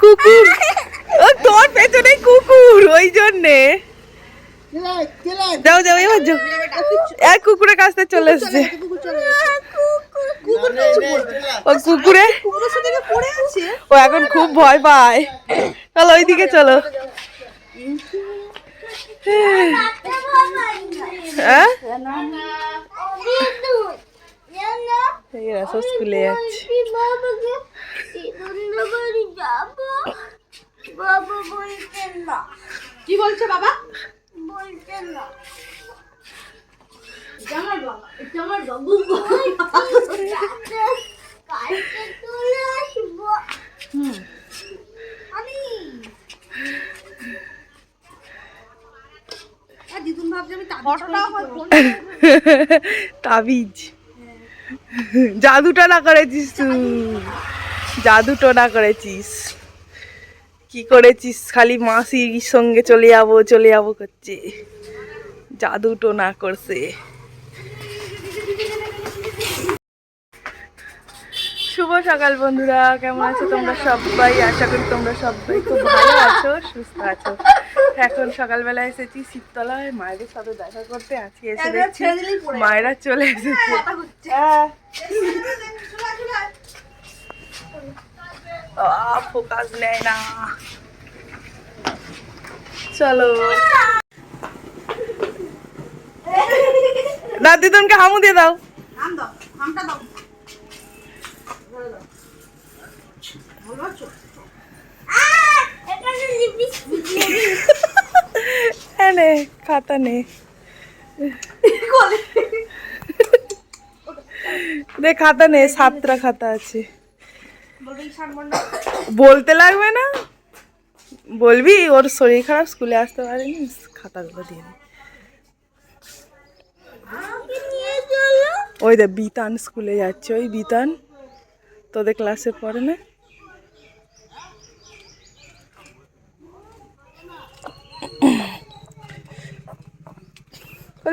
কুকুর। ও তোর পেছনে কুকুর ওই জন্যে। যাও যাও এবার যাও। এক কুকুরের কাছ চলে এসছে। ও কুকুরে? ও এখন খুব ভয় পায়। চলো ওইদিকে চলো। হ্যাঁ। এরা সব স্কুলে যাচ্ছে। বাবা কি বলছে বাবা? বলছেন না। এটা বাবা এটা বাবু। কালকে চলে আসব। আমি। আমি তাবিজ। জাদুটা না করেছিস তুই জাদু না করেছিস। কি করেছিস? খালি মাসির সঙ্গে চলে যাব চলে যাব করছে। জাদুটো না করছে। শুভ সকাল বন্ধুরা কেমন আছো তোমরা সবাই? আশা করি তোমরা সবাই খুব ভালো আছো সুস্থ আছো। এখন সকালবেলা এসেছি শীততলায় মায়ের সাথে দেখা করতে। আছি এসে দেখছি মায়েরা চলে এসেছে। হ্যাঁ। ফোকাস নেয় না। চলো। দাদি তোমাকে হামু দিয়ে দাও? নামটা দাও। নে, খাতা নে। দে, খাতা নে, সাতটা খাতা আছে। বলতে লাগবে না? বলবি, ওর শরীর খারাপ, স্কুলে আসতে পারেনি, খাতাগুলো দিয়ে দে। ওই দে, বিতান স্কুলে যাচ্ছে, ওই বিতান। তোদের ক্লাসে পড়ে না?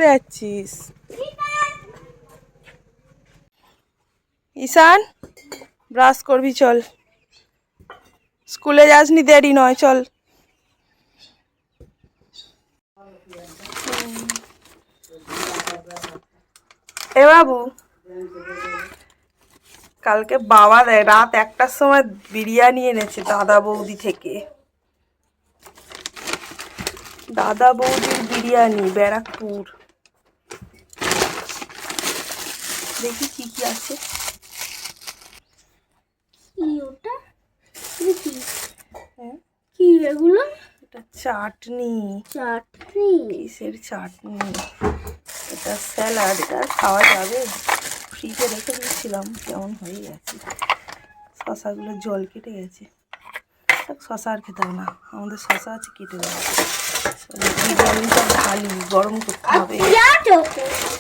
যাচ্ছিস? ঈশান ব্রাশ করবি, চল। স্কুলে যাসনি দেরি নয়, চল। এ বাবু, কালকে বাবা দেয় রাত একটার সময় বিরিয়ানি এনেছে দাদা বৌদি থেকে। দাদা বৌদির বিরিয়ানি, ব্যারাকপুর। দেখি কি কি আছে। কি ওটা? কি? হ্যাঁ, কি এগুলো? এটা চাটনি। চাটনি। কিসের চাটনি? এটা স্যালাড। এটা খাওয়া যাবে? ফ্রিজে রেখে দিয়েছিলাম কেমন হয়ে গেছে। শশাগুলো জল কেটে গেছে। শশা আর খেতে হবে না। আমাদের শশা আছে কেটে ঢালি গরম করতে হবে। পেঁয়াজ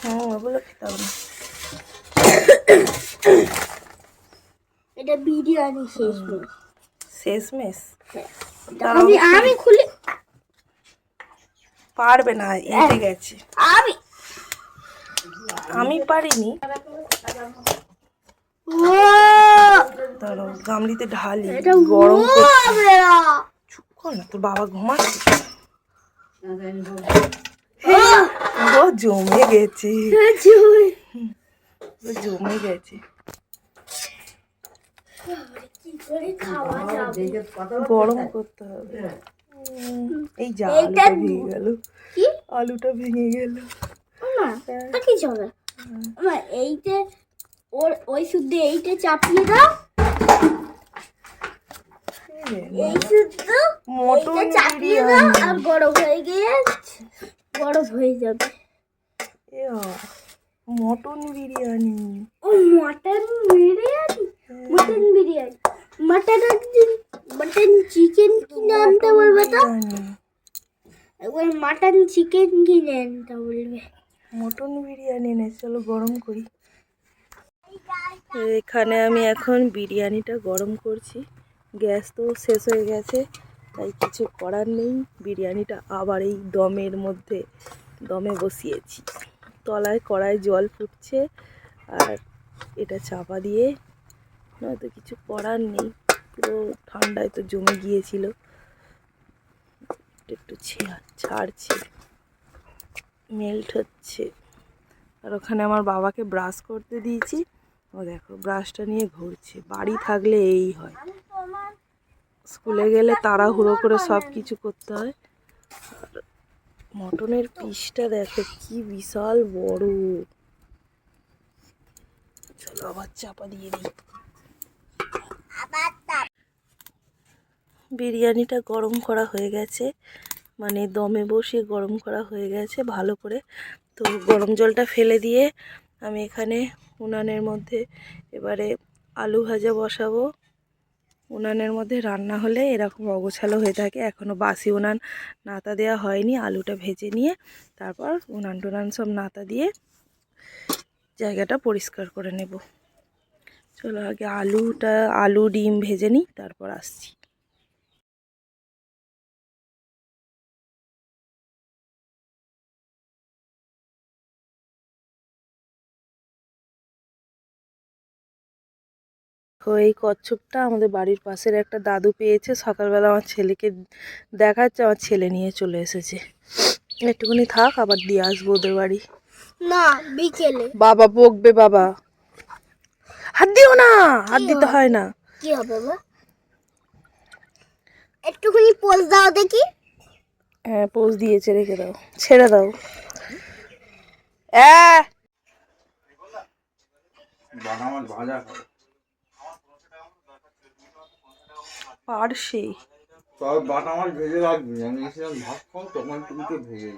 হ্যাঁ ওগুলো খেতে হবে না। এটা বিরিয়ানি শেষ শেষমেশ? আমি আমি খুলি পারবে না এঁটে গেছে। আমি আমি পারিনি। ধরো গামলিতে ঢালি গরম চুপ কর না তোর বাবা ঘুমাচ্ছে। জমে গেছে। জমে গেছে। গরম করতে হবে। এই যা আলুটা ভেঙে গেল। কি? আলুটা ভেঙে গেল। না তা কি চলে এইটা ওর ওই শুদ্ধ এইটা চাপিয়ে দাও। এই শুদ্ধ মটন চাপিয়ে দাও আর গরম হয়ে গিয়ে গরম হয়ে যাবে। মটন বিরিয়ানি। ও mutton biryani? Mutton biryani. Mutton mutton chicken কিনে আনতে বলবে তো? একবার মটন চিকেন কিনে আনতে বলবে। মটন বিরিয়ানি এনে চলো গরম করি। এখানে আমি এখন বিরিয়ানিটা গরম করছি। গ্যাস তো শেষ হয়ে গেছে তাই কিছু করার নেই। বিরিয়ানিটা আবার এই দমের মধ্যে দমে বসিয়েছি। তলায় কড়াই জল ফুটছে আর এটা চাপা দিয়ে, নয়তো কিছু করার নেই, পুরো ঠান্ডায় তো জমে গিয়েছিল। একটু ছাড়ছে মেল্ট হচ্ছে। আর ওখানে আমার বাবাকে ব্রাশ করতে দিয়েছি। ও দেখো ব্রাশটা নিয়ে ঘুরছে। বাড়ি থাকলে এই হয়। স্কুলে গেলে তাড়াহুড়ো করে সব কিছু করতে হয়। আর মটনের পিসটা দেখো, কি বিশাল বড়। চলো আবার চাপা দিয়ে দিই। বিরিয়ানিটা গরম করা হয়ে গেছে মানে দমে বসে গরম করা হয়ে গেছে ভালো করে। তো গরম জলটা ফেলে দিয়ে আমি এখানে উনানের মধ্যে এবারে আলু ভাজা বসাবো। উনানের মধ্যে রান্না হলে এরকম অগোছালো হয়ে থাকে। এখনও বাসি উনান নাতা দেওয়া হয়নি, আলুটা ভেজে নিয়ে তারপর উনান টুনান সব নাতা দিয়ে জায়গাটা পরিষ্কার করে নেব। চলো আগে আলুটা, আলু, ডিম ভেজে নিই, তারপর আসছি। তো এই কচ্ছপটা আমাদের বাড়ির পাশের একটা দাদু পেয়েছে। সকালবেলা আমার ছেলেকে দেখাচ্ছে আমার ছেলে নিয়ে চলে এসেছে। একটুখানি থাক আবার দিয়ে আসব ওদের বাড়ি। না বিকেলে। বাবা বকবে বাবা। হাত দিও না হাত দিতে হয় না। কি হবে মা একটুখানি পোজ দাও দেখি। হ্যাঁ পোজ দিয়েছে রেখে দাও। ছেড়ে দাও। মাছ ভাজা খাব। পারসে তবে বাটা মাছ ভেজে রাখবি আমি এসেছিলাম ভাত খাও তখন তুমিকে ভেজে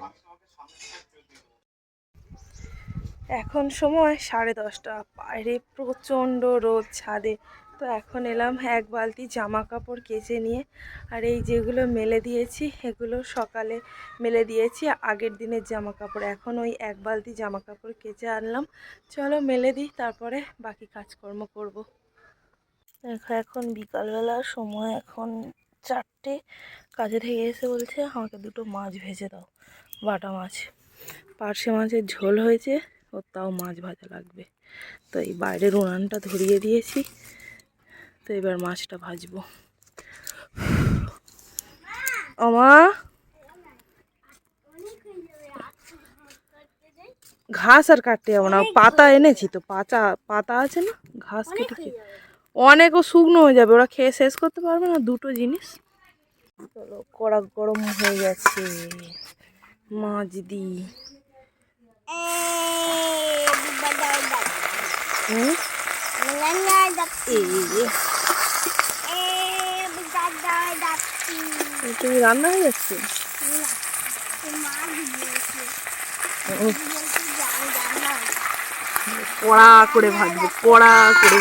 এখন সময় সাড়ে দশটা বাইরে প্রচণ্ড রোদ ছাদে। তো এখন এলাম এক বালতি জামা কাপড় কেচে নিয়ে আর এই যেগুলো মেলে দিয়েছি এগুলো সকালে মেলে দিয়েছি আগের দিনের জামা কাপড়। এখন ওই এক বালতি জামা কাপড় কেচে আনলাম। চলো মেলে দিই তারপরে বাকি কাজকর্ম করব। দেখো, এখন বিকালবেলার সময় এখন চারটে। কাজে থেকে এসে বলছে, আমাকে দুটো মাছ ভেজে দাও, বাটা মাছ। পার্শে মাছের ঝোল হয়েছে, ও তাও মাছ ভাজা লাগবে। তো এই বাইরের উনানটা ধরিয়ে দিয়েছি, তো এবার মাছটা ভাজবো। আমা ঘাস আর কাটতে যাব না, পাতা এনেছি তো পাতা পাতা আছে না? ঘাস কেটে অনেকও শুকনো হয়ে যাবে। ওরা খেয়ে শেষ করতে পারবে না দুটো জিনিস। চলো, কড়া গরম হয়ে গেছে। মাছ যে তুমি রান্না হয়ে যাচ্ছে? কড়া করে ভাজবো, কড়া করে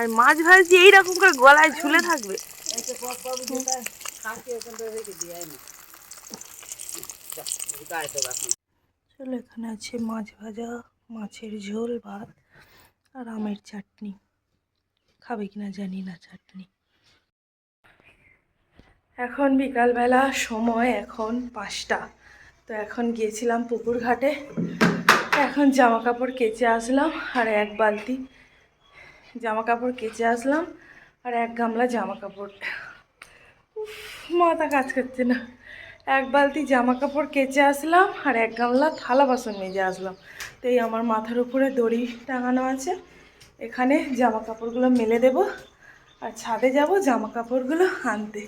আর মাছ ভাজছি এইরকম করে গলায় ঝুলে থাকবে। চলো এখানে আছে মাছ ভাজা মাছের ঝোল ভাত আর আমের চাটনি। খাবে কিনা জানি না চাটনি। এখন বিকালবেলা সময় এখন পাঁচটা। তো এখন গিয়েছিলাম পুকুর ঘাটে। এখন জামা কাপড় কেচে আসলাম আর এক বালতি জামা কাপড় কেচে আসলাম আর এক গামলা জামা কাপড় মাথা কাজ করছে না। এক বালতি জামা কাপড় কেচে আসলাম আর এক গামলা থালা বাসন মেজে আসলাম। তো এই আমার মাথার উপরে দড়ি টাঙানো আছে। এখানে জামা কাপড়গুলো মেলে দেব আর ছাদে যাব জামা কাপড়গুলো আনতে।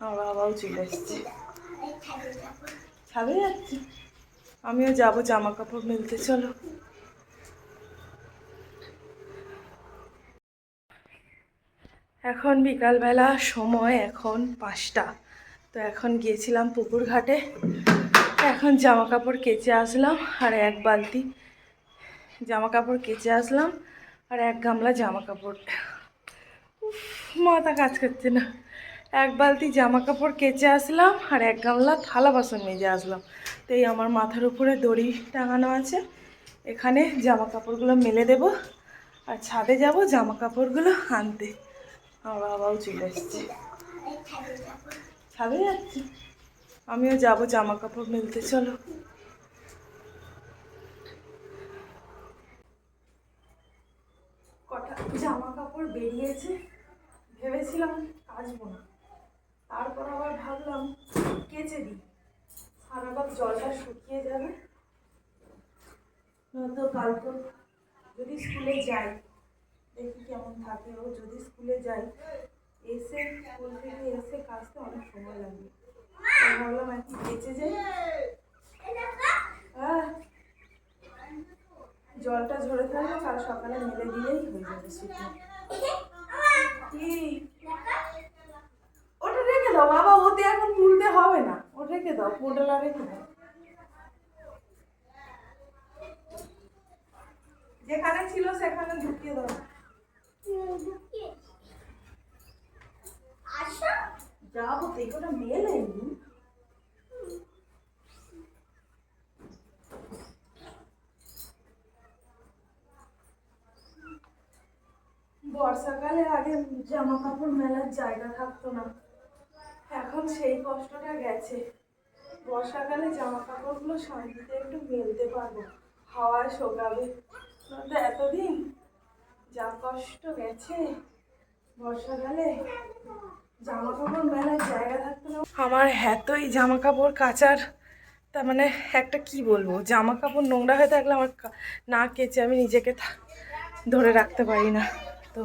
আমার বাবাও চলে এসছে। ছাদে যাচ্ছে। আমিও যাব জামা কাপড় মেলতে, চলো। এখন বিকালবেলা সময় এখন পাঁচটা। তো এখন গিয়েছিলাম পুকুর ঘাটে। এখন জামা কাপড় কেচে আসলাম আর এক বালতি জামা কাপড় কেচে আসলাম আর এক গামলা জামা কাপড় মাথা কাজ করছে না। এক বালতি জামা কাপড় কেচে আসলাম আর এক গামলা থালা বাসন মেজে আসলাম। তো এই আমার মাথার উপরে দড়ি টাঙানো আছে। এখানে জামা কাপড়গুলো মেলে দেব আর ছাদে যাব জামা কাপড়গুলো আনতে। আমার বাবাও চলে এসছে। ছাদে যাচ্ছে। আমিও যাব জামা কাপড় মেলতে, চলো। জামা কাপড় বেরিয়েছে, ভেবেছিলাম কাচবো না। তারপর আবার ভাবলাম, কেচে দিই। সারা জলটা শুকিয়ে যাবে। নয়তো কালকে যদি স্কুলে যাই। দেখি কেমন থাকে ও। যদি স্কুলে যাই, এসে স্কুল থেকে এসে কাচতে অনেক সময় লাগবে ভাবলাম এখন কেচে যাই। জলটা ঝরে থাকলে কাল সকালে মেলে দিলেই হয়ে যাবে কি? ওটা রেখে দাও। বাবা, ওতে এখন তুলতে হবে না। ওটা রেখে দাও, পোডালা রেখে দাও। যেখানে ছিল সেখানে ঢুকিয়ে দাও। মেলেনি বর্ষাকালে আগে জামা কাপড় মেলার জায়গা থাকতো না। এখন সেই কষ্টটা গেছে। বর্ষাকালে জামা কাপড়গুলো শান্তিতে একটু মেলতে পারব। হাওয়ায় শোকাবে। এতদিন যা কষ্ট গেছে বর্ষাকালে জামা কাপড় মেলার জায়গা থাকতো না। আমার এতই জামা কাপড় কাচার তার মানে একটা কি বলব জামা কাপড় নোংরা হয়ে থাকলে আমার না কেচে আমি নিজেকে ধরে রাখতে পারি না। তো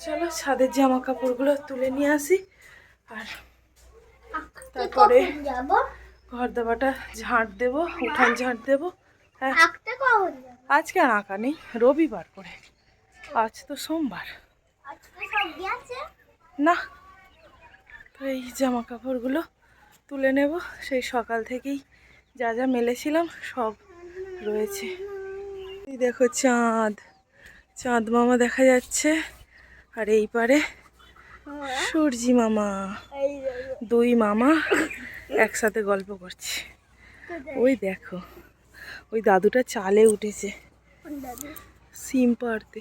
চলো ছাদের জামা কাপড়গুলো তুলে নিয়ে আসি আর তারপরে যাব? ঘর দেওয়াটা ঝাঁট দেবো উঠান ঝাঁট দেবো হ্যাঁ। আজকে আর আঁকা নেই রবিবার করে। আজ তো সোমবার। না তো এই জামা কাপড়গুলো তুলে নেব। সেই সকাল থেকেই যা যা মেলেছিলাম সব রয়েছে। এই দেখো চাঁদ। চাঁদ মামা দেখা যাচ্ছে। আর এই পারে সূর্যি মামা। দুই মামা একসাথে গল্প করছে। ওই দেখো। ওই দাদুটা চালে উঠেছে। সিম পাড়তে।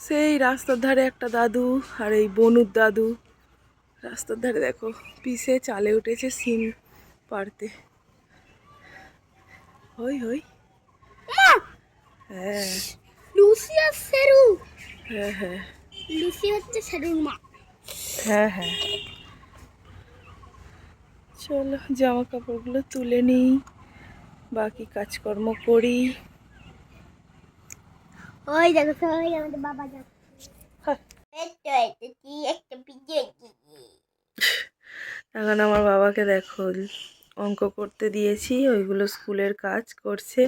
সেই রাস্তার ধারে একটা দাদু আর এই বনুর দাদু। রাস্তার ধারে দেখো পিসে চালে উঠেছে সিম পাড়তে। হই হই। হ্যাঁ। লুসি আর সেরু। হ্যাঁ হ্যাঁ। লুসি হচ্ছে সেরুর মা। হ্যাঁ হ্যাঁ। চলো জামা কাপড়গুলো তুলে নিই। বাকি কাজকর্ম করি। ওই দেখো সবাই আমাদের বাবা এখন আমার বাবাকে দেখো অঙ্ক করতে দিয়েছি ওইগুলো স্কুলের কাজ করছে।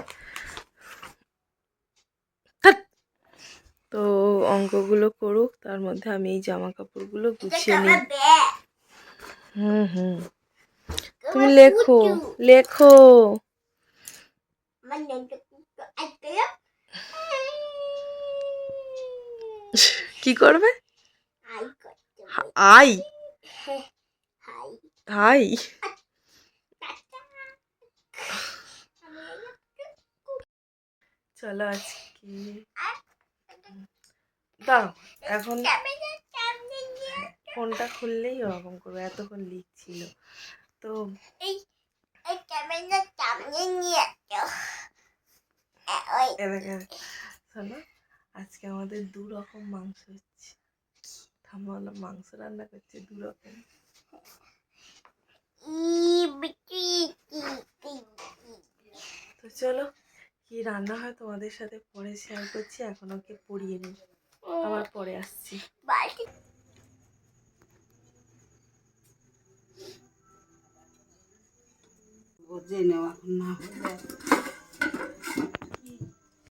তো অঙ্কগুলো করুক তার মধ্যে আমি এই জামা কাপড়গুলো গুছিয়ে নিই হুম হুম। তুমি লেখো লেখো। কি করবে আই হাই হাই চলো আজকে দাঁড়াও এখন ফোনটা খুললেই ওরকম করবে এতক্ষণ লিখছিল তো এই ক্যামেরা সামনে নিয়ে ওই শোনো আজকে আমাদের দু রকম মাংস হচ্ছে। ঠাম্মা মাংস রান্না করছে দু রকম তো চলো, কি রান্না হয় তোমাদের সাথে পরে শেয়ার করছি, এখন ওকে পড়িয়ে নিই। আবার পরে আসছি। বাটি জেনে এখন না হলে